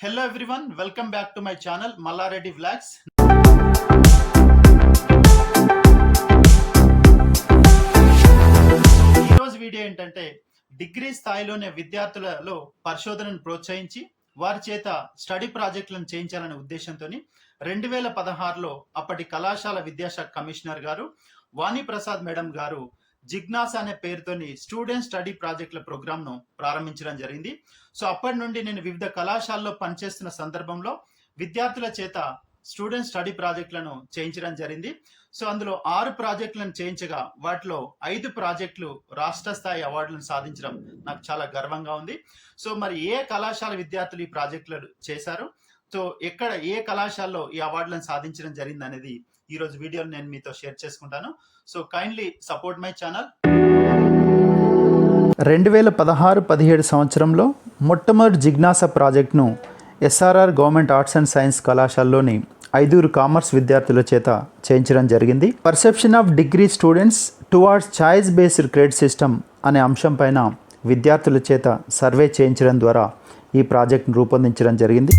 Hello everyone welcome back to my channel Mallareddy vlogs ఈరోజు video ఏంటంటే degree స్థాయిలోనే విద్యార్థులలో పరిశోధనను ప్రోత్సహించి వారి చేత స్టడీ ప్రాజెక్టులను చేయించాలనే ఉద్దేశంతో రెండు వేల పదహారులో అప్పటి కళాశాల విద్యాశాఖ కమిషనర్ గారు వాణి ప్రసాద్ మేడం గారు జిజ్ఞాస అనే పేరుతోని స్టూడెంట్ స్టడీ ప్రాజెక్టుల ప్రోగ్రామ్ను ప్రారంభించడం జరిగింది. సో అప్పటి నుండి నేను వివిధ కళాశాలలో పనిచేస్తున్న సందర్భంలో విద్యార్థుల చేత స్టూడెంట్ స్టడీ ప్రాజెక్టులను చేయించడం జరిగింది. సో అందులో ఆరు ప్రాజెక్టులను చేయించగా వాటిలో ఐదు ప్రాజెక్టులు రాష్ట్ర స్థాయి అవార్డులను సాధించడం నాకు చాలా గర్వంగా ఉంది. సో మరి ఏ కళాశాల విద్యార్థులు ఈ ప్రాజెక్టులు చేశారు? సో ఎక్కడ ఏ కళాశాలలో ఈ అవార్డులను సాధించడం జరిగింది అనేది ఈ రోజు నేను మీతో షేర్ చేసుకుంటాను. So kindly support my channel రెండు వేల పదహారు పదిహేడు సంవత్సరంలో మొట్టమొదటి జిజ్ఞాస ప్రాజెక్ట్ను SRR government arts and science కళాశాలలోని ఐదుగురు కామర్స్ విద్యార్థుల చేత చేయించడం జరిగింది. Perception of degree students towards choice based credit system అనే అంశం పైన విద్యార్థుల చేత సర్వే చేయించడం ద్వారా ఈ ప్రాజెక్ట్ను రూపొందించడం జరిగింది.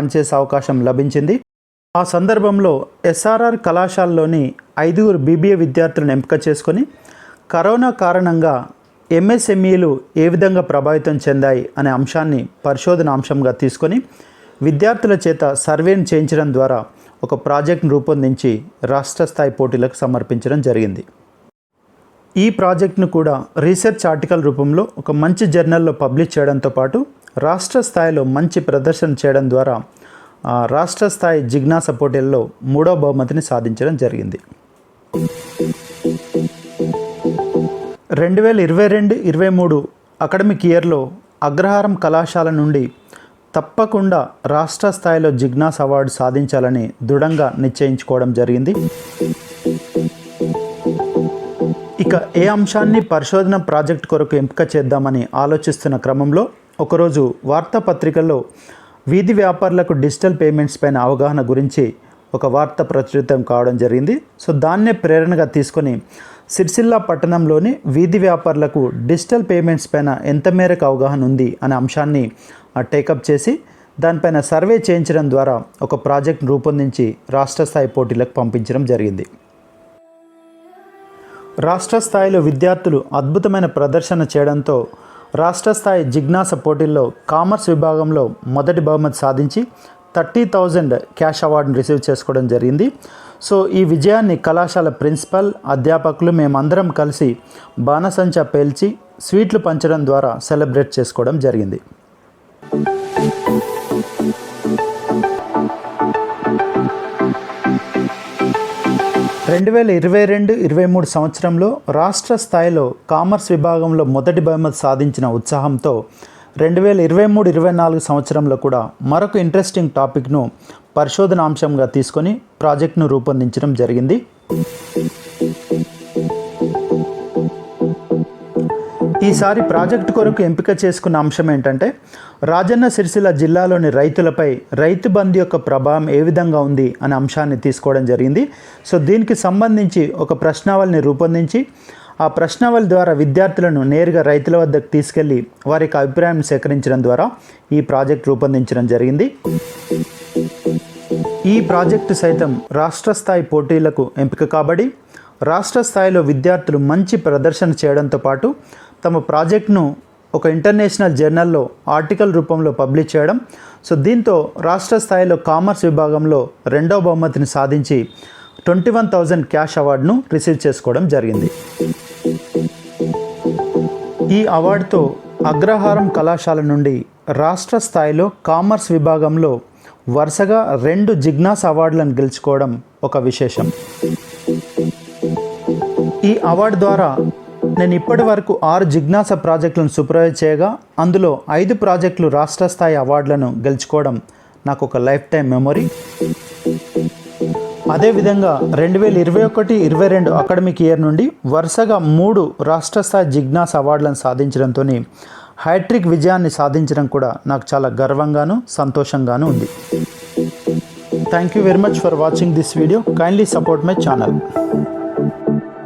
పనిచేసే అవకాశం లభించింది. ఆ సందర్భంలో ఎస్ఆర్ఆర్ కళాశాలలోని ఐదుగురు బీబీఏ విద్యార్థులను ఎంపిక చేసుకొని కరోనా కారణంగా ఎంఎస్ఎంఈలు ఏ విధంగా ప్రభావితం చెందాయి అనే అంశాన్ని పరిశోధన అంశంగా తీసుకొని విద్యార్థుల చేత సర్వేను చేయించడం ద్వారా ఒక ప్రాజెక్ట్ను రూపొందించి రాష్ట్ర స్థాయి పోటీలకు సమర్పించడం జరిగింది. ఈ ప్రాజెక్ట్ను కూడా రీసెర్చ్ ఆర్టికల్ రూపంలో ఒక మంచి జర్నల్లో పబ్లిష్ చేయడంతో పాటు రాష్ట్ర స్థాయిలో మంచి ప్రదర్శన చేయడం ద్వారా రాష్ట్ర స్థాయి జిజ్ఞాస పోటీల్లో మూడో బహుమతిని సాధించడం జరిగింది. రెండు వేల ఇరవై రెండు ఇరవై మూడు అకాడమిక్ ఇయర్లో అగ్రహారం కళాశాల నుండి తప్పకుండా రాష్ట్ర స్థాయిలో జిగ్నాస్ అవార్డు సాధించాలని దృఢంగా నిశ్చయించుకోవడం జరిగింది. ఇక ఏ అంశాన్ని పరిశోధన ప్రాజెక్ట్ కొరకు ఎంపిక చేద్దామని ఆలోచిస్తున్న క్రమంలో ఒకరోజు వార్తాపత్రికల్లో వీధి వ్యాపారులకు డిజిటల్ పేమెంట్స్ పైన అవగాహన గురించి ఒక వార్త ప్రచురితం కావడం జరిగింది. సో దాన్నే ప్రేరణగా తీసుకొని సిరిసిల్ల పట్టణంలోని వీధి వ్యాపారులకు డిజిటల్ పేమెంట్స్ పైన ఎంత మేరకు అవగాహన ఉంది అనే అంశాన్ని టేకప్ చేసి దానిపైన సర్వే చేయించడం ద్వారా ఒక ప్రాజెక్ట్ రూపొందించి రాష్ట్ర స్థాయి పోటీలకు పంపించడం జరిగింది. రాష్ట్ర స్థాయిలో విద్యార్థులు అద్భుతమైన ప్రదర్శన చేయడంతో రాష్ట్ర స్థాయి జిజ్ఞాస పోటీల్లో కామర్స్ విభాగంలో మొదటి బహుమతి సాధించి థర్టీ థౌజండ్ క్యాష్ అవార్డును రిసీవ్ చేసుకోవడం జరిగింది. సో ఈ విజయాన్ని కళాశాల ప్రిన్సిపల్ అధ్యాపకులు మేమందరం కలిసి బాణసంచా పేల్చి స్వీట్లు పంచడం ద్వారా సెలబ్రేట్ చేసుకోవడం జరిగింది. రెండు వేల ఇరవై రెండు ఇరవై మూడు సంవత్సరంలో రాష్ట్ర స్థాయిలో కామర్స్ విభాగంలో మొదటి బహుమతి సాధించిన ఉత్సాహంతో రెండు వేల ఇరవై మూడు ఇరవై నాలుగు సంవత్సరంలో కూడా మరొక ఇంట్రెస్టింగ్ టాపిక్ను పరిశోధన అంశంగా తీసుకొని ప్రాజెక్ట్ను రూపొందించడం జరిగింది. ఈసారి ప్రాజెక్టు కొరకు ఎంపిక చేసుకున్న అంశం ఏంటంటే రాజన్న సిరిసిల్ల జిల్లాలోని రైతులపై రైతు బంద్ యొక్క ప్రభావం ఏ విధంగా ఉంది అనే అంశాన్ని తీసుకోవడం జరిగింది. సో దీనికి సంబంధించి ఒక ప్రశ్నావళిని రూపొందించి ఆ ప్రశ్నావళి ద్వారా విద్యార్థులను నేరుగా రైతుల వద్దకు తీసుకెళ్ళి వారి యొక్క అభిప్రాయం సేకరించడం ద్వారా ఈ ప్రాజెక్ట్ రూపొందించడం జరిగింది. ఈ ప్రాజెక్టు సైతం రాష్ట్ర స్థాయి పోటీలకు ఎంపిక కాబడి రాష్ట్ర స్థాయిలో విద్యార్థులు మంచి ప్రదర్శన చేయడంతో పాటు తమ ప్రాజెక్ట్ను ఒక ఇంటర్నేషనల్ జర్నల్లో ఆర్టికల్ రూపంలో పబ్లిష్ చేయడం. సో దీంతో రాష్ట్ర స్థాయిలో కామర్స్ విభాగంలో రెండవ బహుమతిని సాధించి ట్వంటీ వన్ థౌజండ్ క్యాష్ అవార్డును రిసీవ్ చేసుకోవడం జరిగింది. ఈ అవార్డుతో అగ్రహారం కళాశాల నుండి రాష్ట్ర స్థాయిలో కామర్స్ విభాగంలో వరుసగా రెండు జిగ్నాస్ అవార్డులను గెలుచుకోవడం ఒక విశేషం. ఈ అవార్డు ద్వారా నేను ఇప్పటి వరకు ఆరు జిజ్ఞాస ప్రాజెక్టులను సూపర్వైజ్ చేయగా అందులో ఐదు ప్రాజెక్టులు రాష్ట్ర స్థాయి అవార్డులను గెలుచుకోవడం నాకు ఒక లైఫ్ టైం మెమొరీ. అదేవిధంగా రెండు వేల ఇరవై ఒకటి ఇరవై రెండు అకాడమిక్ ఇయర్ నుండి వరుసగా మూడు రాష్ట్ర స్థాయి జిజ్ఞాస్ అవార్డులను సాధించడంతో హ్యాట్రిక్ విజయాన్ని సాధించడం కూడా నాకు చాలా గర్వంగాను సంతోషంగాను ఉంది. Thank you very much for watching this video kindly support my channel